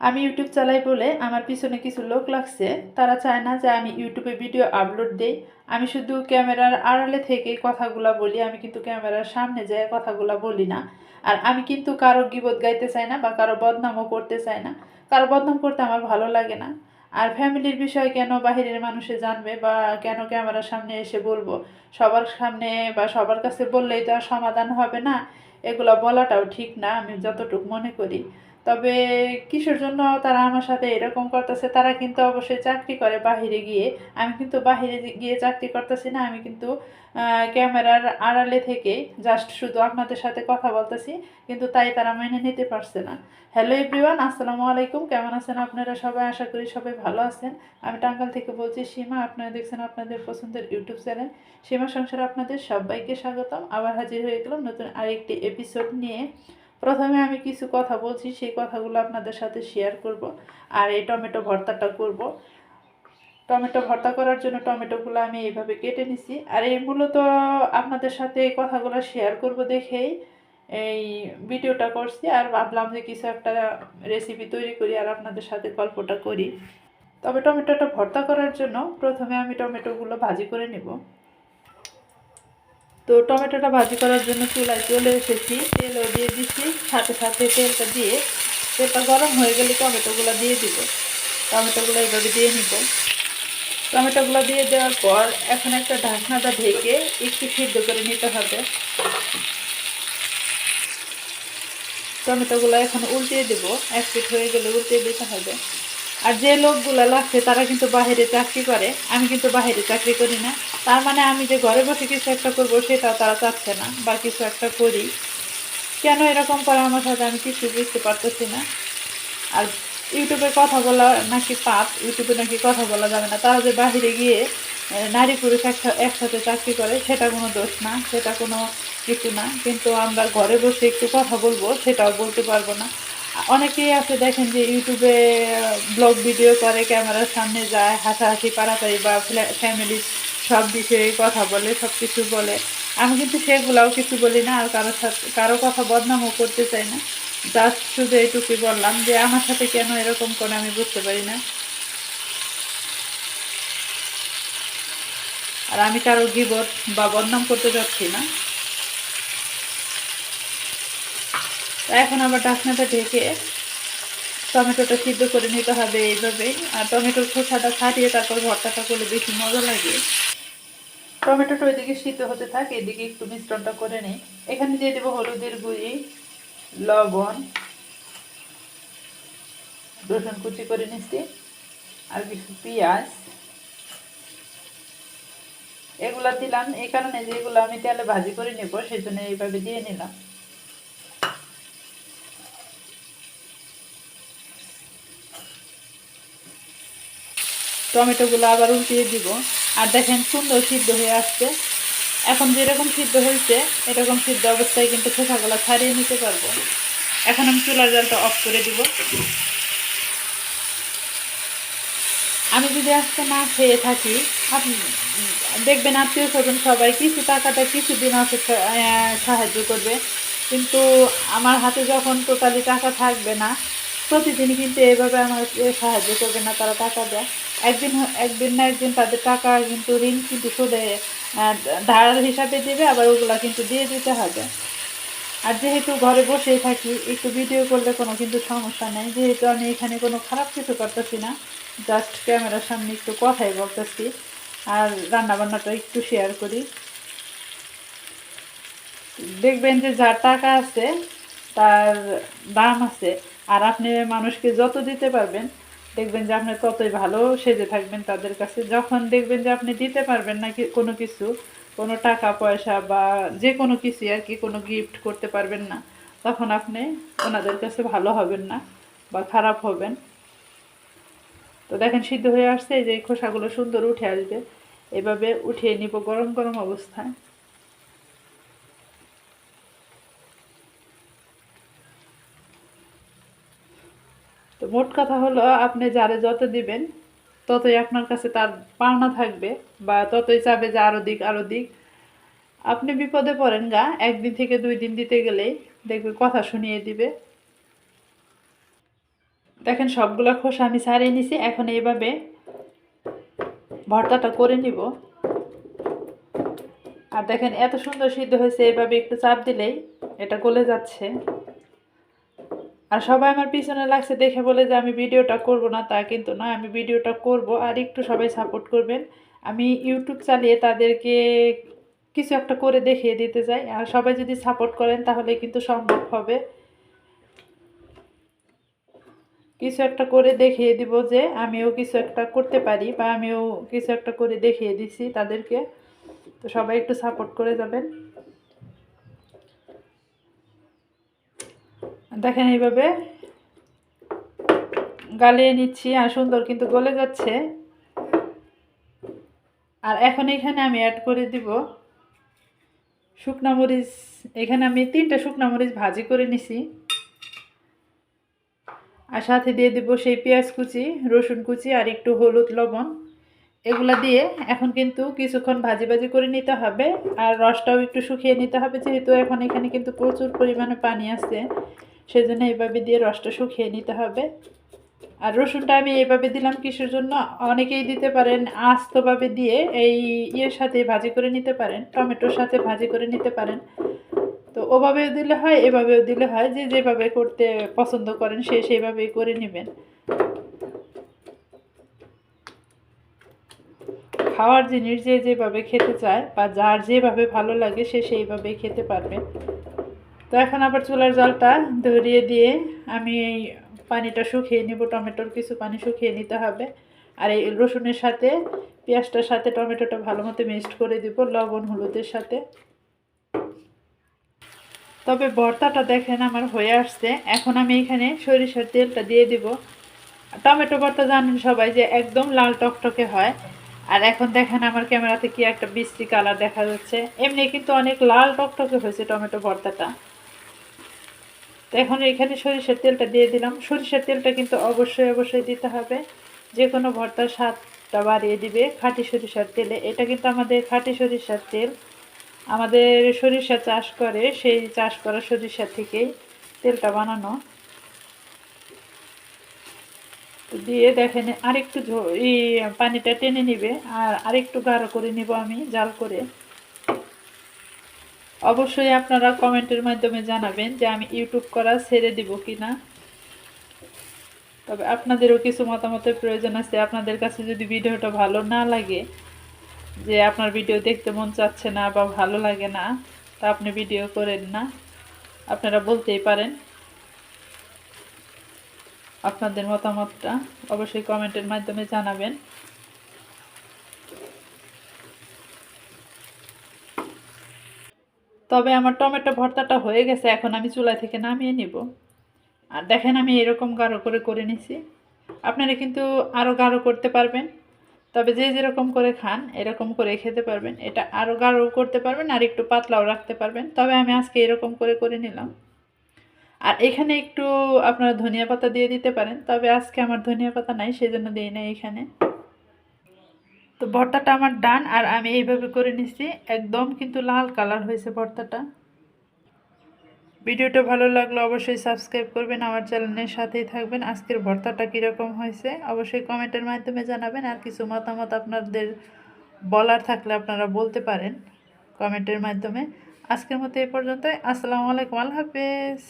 আমি ইউটিউব চালাই বলে আমার পিছনে কিছু লোক লাগছে। তারা চায় না যে আমি ইউটিউবে ভিডিও আপলোড দেই। আমি শুধু ক্যামেরার আড়ালে থেকে কথাগুলো বলি। আমি কিন্তু ক্যামেরার সামনে যেয়ে কথাগুলো বলি না। আর আমি কিন্তু কারও গিবত গাইতে চাই না বা কারও বদনামও করতে চাই না। কারও বদনাম করতে আমার ভালো লাগে না। আর ফ্যামিলির বিষয় কেন বাহিরের মানুষে জানবে বা কেন ক্যামেরার সামনে এসে বলব? সবার সামনে বা সবার কাছে বললেই তো আর সমাধান হবে না। এগুলো বলাটাও ঠিক না, আমি যতটুকু মনে করি। তবে কিসের জন্য তারা আমার সাথে এরকম করতেছে? তারা কিন্তু অবশ্যই চাকরি করে বাহিরে গিয়ে। আমি কিন্তু বাহিরে গিয়ে চাকরি করতেছি না, আমি কিন্তু ক্যামেরার আড়ালে থেকে জাস্ট শুধু আপনাদের সাথে কথা বলতেছি, কিন্তু তাই তারা মেনে নিতে পারছে না। হ্যালো এভরিওয়ান আসসালামু আলাইকুম। কেমন আছেন আপনারা সবাই? আশা করি সবাই ভালো আছেন। আমি টাঙ্গাল থেকে বলছি, সীমা, আপনারা দেখছেন আপনাদের পছন্দের ইউটিউব চ্যানেল। সীমা সংসারে আপনাদের সবাইকে স্বাগতম। আবার হাজির হয়ে গেলাম নতুন আরেকটি এপিসোড নিয়ে। প্রথমে আমি কিছু কথা বলছি, সেই কথাগুলো আপনাদের সাথে শেয়ার করব। আর এই টমেটো ভর্তাটা করব। টমেটো ভর্তা করার জন্য টমেটোগুলো আমি এইভাবে কেটে নিছি। আর এই মূলত আপনাদের সাথে এই কথাগুলো শেয়ার করব দেখেই এই ভিডিওটা করছি। আর ভাবলাম যে কিছু একটা রেসিপি তৈরি করি আর আপনাদের সাথে গল্পটা করি। তবে টমেটোটা ভর্তা করার জন্য প্রথমে আমি টমেটোগুলো ভাজি করে নেব। তো টমেটোটা ভাজি করার জন্য চুলায় চলে এসেছি। তেলও দিয়ে দিচ্ছি। সাথে সাথে তেলটা দিয়ে তেলটা গরম হয়ে গেলে টমেটোগুলো দিয়ে দিব। টমেটোগুলো এইভাবে দিয়ে নিব। টমেটোগুলো দিয়ে দেওয়ার পর এখন একটা ঢাকনাটা ঢেকে একটু সিদ্ধ করে নিতে হবে। টমেটোগুলো এখন উল্টিয়ে দেব। এক পিঠ হয়ে গেলে উল্টিয়ে দিতে হবে। আর যে লোকগুলো লাগছে তারা কিন্তু বাইরে চাকরি করে। আমি কিন্তু বাইরে চাকরি করি না। তার মানে আমি যে ঘরে বসে কিছু একটা করব, সেটাও তারা চাচ্ছে না, বা কিছু একটা করি। কেন এরকম করে আমার সাথে আমি কিছু বুঝতে পারতেছি না। আর ইউটিউবে কথা বলা নাকি পাপ, ইউটিউবে নাকি কথা বলা যাবে না। তারা যে বাহিরে গিয়ে নারী পুরুষ একসাথে চাকরি করে, সেটা কোনো দোষ না, সেটা কোনো কিছু না। কিন্তু আমরা ঘরে বসে একটু কথা বলব, সেটাও বলতে পারব না। অনেকেই আছে দেখেন যে ইউটিউবে ব্লগ ভিডিও করে, ক্যামেরার সামনে যায়, হাসাহাসি, পারাপারি বা ফ্যামিলির সব বিষয়ে কথা বলে, সব কিছু বলে। আমি কিন্তু সেগুলাও কিছু বলি না, আর কারোর সাথে কারও কথা বদনামও করতে চাই না। জাস্ট শুধু এইটুকুই বললাম যে, আমার সাথে কেন এরকম করে আমি বুঝতে পারি না। আর আমি কারও গিবত বা বদনাম করতে যাচ্ছি না। এখন আবার ডাকনাটা ঢেকে টমেটোটা সিদ্ধ করে নিতে হবে এইভাবেই। আর টমেটোর খোসাটা ছাড়িয়ে তারপর ভর্তাটা করলে বেশি মজা লাগে। টমেটোটা ওইদিকে সিদ্ধ হতে থাকে, এদিকে একটু মিশ্রণটা করে নিই। এখানে দিয়ে দেবো হলুদের গুঁড়ি, লবণ, রসুন কুচি করে নিচ্ছি, আর কিছু পেঁয়াজ। এগুলা দিলাম এই কারণে যে এগুলো আমি তেলে ভাজি করে নেব সেই জন্য এইভাবে দিয়ে নিলাম। টমেটোগুলো আবার উল্টিয়ে দিব। আর দেখেন সুন্দর সিদ্ধ হয়ে আসছে। এখন যেরকম সিদ্ধ হয়েছে এরকম সিদ্ধ অবস্থায় কিন্তু খোসাগুলো ছাড়িয়ে নিতে পারব। এখন আমি চুলার জলটা অফ করে দিব। আমি যদি আজকে না খেয়ে থাকি আপনি দেখবেন আত্মীয় স্বজন সবাই কিছু টাকাটা কিছুদিন আহ, সাহায্য করবে। কিন্তু আমার হাতে যখন টোটালি টাকা থাকবে না প্রতিদিন কিন্তু এভাবে আমার সাহায্য করবে না তারা টাকা দেয়। একদিন একদিন না একদিন তাদের টাকা কিন্তু ঋণ কিন্তু শোধে আহ, ধার হিসাবে দেবে আবার ওগুলা কিন্তু দিয়ে দিতে হবে। আর যেহেতু ঘরে বসেই থাকি একটু ভিডিও করলে কোনো কিন্তু সমস্যা নেই। যেহেতু আমি এখানে কোনো খারাপ কিছু করতেছি না জাস্ট ক্যামেরার সামনে একটু কথাই বলতেছি আর রান্নাবান্নাটা একটু শেয়ার করি। দেখবেন যে যার টাকা আছে তার দাম আছে। আর আপনি মানুষকে যত দিতে পারবেন, দেখবেন যে আপনি ততই ভালো সেজে থাকবেন তাদের কাছে। যখন দেখবেন যে আপনি দিতে পারবেন না কোনো কিছু, কোনো টাকা, পয়সা বা যে কোনো কিছু আর কি, কোনো গিফট করতে পারবেন না, তখন আপনি ওনাদের কাছে ভালো হবেন না বা খারাপ হবেন। তো দেখেন, সিদ্ধ হয়ে আসছে, এই যে খোসাগুলো সুন্দর উঠে আসবে। এভাবে উঠিয়ে নিব গরম গরম অবস্থায়। মোট কথা হলো, আপনি যারে যত দিবেন, ততই আপনার কাছে তার পাওনা থাকবে বা ততই চাবে যে আরও দিক আরও দিক। আপনি বিপদে পড়েন গা, একদিন থেকে দুই দিন দিতে গেলেই দেখবে কথা শুনিয়ে দিবে। দেখেন সবগুলো খোসা আমি ছাড়িয়ে নিছি, এখন এইভাবে ভর্তাটা করে নিব। আর দেখেন এত সুন্দর সিদ্ধ হয়েছে, এইভাবে একটু চাপ দিলেই এটা গলে যাচ্ছে। আর সবাই আমার পিছনে লাগছে দেখে বলে যে আমি ভিডিওটা করব না, তা কিন্তু না আমি ভিডিওটা করব। আর একটু সবাই সাপোর্ট করবেন। আমি ইউটিউব চালিয়ে তাদেরকে কিছু একটা করে দেখিয়ে দিতে চাই। আর সবাই যদি সাপোর্ট করেন তাহলে কিন্তু সম্ভব হবে। কিছু একটা করে দেখিয়ে দিব যে আমিও কিছু একটা করতে পারি বা আমিও কিছু একটা করে দেখিয়ে দিছি তাদেরকে। তো সবাই একটু সাপোর্ট করে যাবেন। দেখেন এইভাবে গালিয়ে নিচ্ছি আর সুন্দর কিন্তু গলে যাচ্ছে। আর এখন এখানে আমি অ্যাড করে দিব শুকনা মরিচ। এখানে আমি তিনটা শুকনা মরিচ ভাজি করে নিছি। আর সাথে দিয়ে দিব সেই পেঁয়াজ কুচি, রসুন কুচি আর একটু হলুদ লবণ। এগুলা দিয়ে এখন কিন্তু কিছুক্ষণ ভাজি ভাজি করে নিতে হবে। আর রসটাও একটু শুকিয়ে নিতে হবে, যেহেতু এখন এখানে কিন্তু প্রচুর পরিমাণে পানি আছে। সেজন্য এইভাবে দিয়ে রসটা শুকিয়ে নিতে হবে। আর রসুনটা আমি এইভাবে দিলাম কিসের জন্য? অনেকেই দিতে পারেন, আস্তভাবে দিয়ে এই ইয়ের সাথে ভাজি করে নিতে পারেন, টমেটোর সাথে ভাজি করে নিতে পারেন। তো ওভাবেও দিলে হয়, এভাবেও দিলে হয়, যে যেভাবে করতে পছন্দ করেন সে সেইভাবেই করে নেবেন। খাওয়ার জিনিস যে যেভাবে খেতে চায় বা যার যেভাবে ভালো লাগে সে সেইভাবেই খেতে পারবে। তো এখন আবার চুলার জলটা ধরিয়ে দিয়ে আমি এই পানিটা শুকিয়ে নিব। টমেটোর কিছু পানি শুকিয়ে নিতে হবে। আর এই রসুনের সাথে, পেঁয়াজটার সাথে টমেটোটা ভালো মতো মিক্সড করে দিব, লবণ, হলুদের সাথে। তবে ভর্তাটা দেখেন আমার হয়ে আসছে। এখন আমি এখানে সরিষার তেলটা দিয়ে দিব। টমেটো ভর্তা জানেন সবাই যে একদম লাল টকটকে হয়। আর এখন দেখেন আমার ক্যামেরাতে কি একটা বৃষ্টি কালার দেখা যাচ্ছে। এমনি কিন্তু অনেক লাল টকটকে হয়েছে টমেটো ভর্তাটা। তো এখন এখানে সরিষার তেলটা দিয়ে দিলাম। সরিষার তেলটা কিন্তু অবশ্যই অবশ্যই দিতে হবে। যে কোনো ভর্তার স্বাদটা বাড়িয়ে দিবে খাঁটি সরিষার তেলে। এটা কিন্তু আমাদের খাঁটি সরিষার তেল। আমাদের সরিষা চাষ করে, সেই চাষ করা সরিষা থেকেই তেলটা বানানো। দিয়ে দেখেন, আরেকটু এই পানিটা টেনে নিবে আর আরেকটু গাঢ় করে নিব আমি, জাল করে। অবশ্যই আপনারা কমেন্টের মাধ্যমে জানাবেন যে আমি ইউটিউব করা ছেড়ে দিব কি না তবে আপনাদেরও কিছু মতামতের প্রয়োজন আছে। আপনাদের কাছে যদি ভিডিওটা ভালো না লাগে, যে আপনার ভিডিও দেখতে মন চাচ্ছে না বা ভালো লাগে না, তা আপনি ভিডিও করেন না। আপনারা বলতেই পারেন। আপনাদের মতামতটা অবশ্যই কমেন্টের মাধ্যমে জানাবেন। তবে আমার টমেটো ভর্তাটা হয়ে গেছে, এখন আমি চুলা থেকে নামিয়ে নিব। আর দেখেন আমি এরকম গাঢ় করে করে নিছি। আপনারা কিন্তু আরও গাঢ় করতে পারবেন। তবে যে যেরকম করে খান, এরকম করে খেতে পারবেন। এটা আরও গাঢ় করতে পারবেন আর একটু পাতলাও রাখতে পারবেন। তবে আমি আজকে এরকম করে করে নিলাম। আর এখানে একটু আপনারা ধনিয়া পাতা দিয়ে দিতে পারেন। তবে আজকে আমার ধনিয়া পাতা নাই, সেজন্য দিই না এখানে। তো ভর্তাটা আমার ডান, আর আমি এইভাবে করে নিচ্ছি। একদম কিন্তু লাল কালার হয়েছে ভর্তাটা। ভিডিওটা ভালো লাগল অবশ্যই সাবস্ক্রাইব করবেন, আমার চ্যানেলের সাথেই থাকবেন। আজকের ভর্তাটা কীরকম হয়েছে অবশ্যই কমেন্টের মাধ্যমে জানাবেন, আর কিছু মতামত আপনাদের বলার থাকলে আপনারা বলতে পারেন কমেন্টের মাধ্যমে। আজকের মতো এই পর্যন্ত আসসালামু আলাইকুম, আল্লাহ হাফেজ।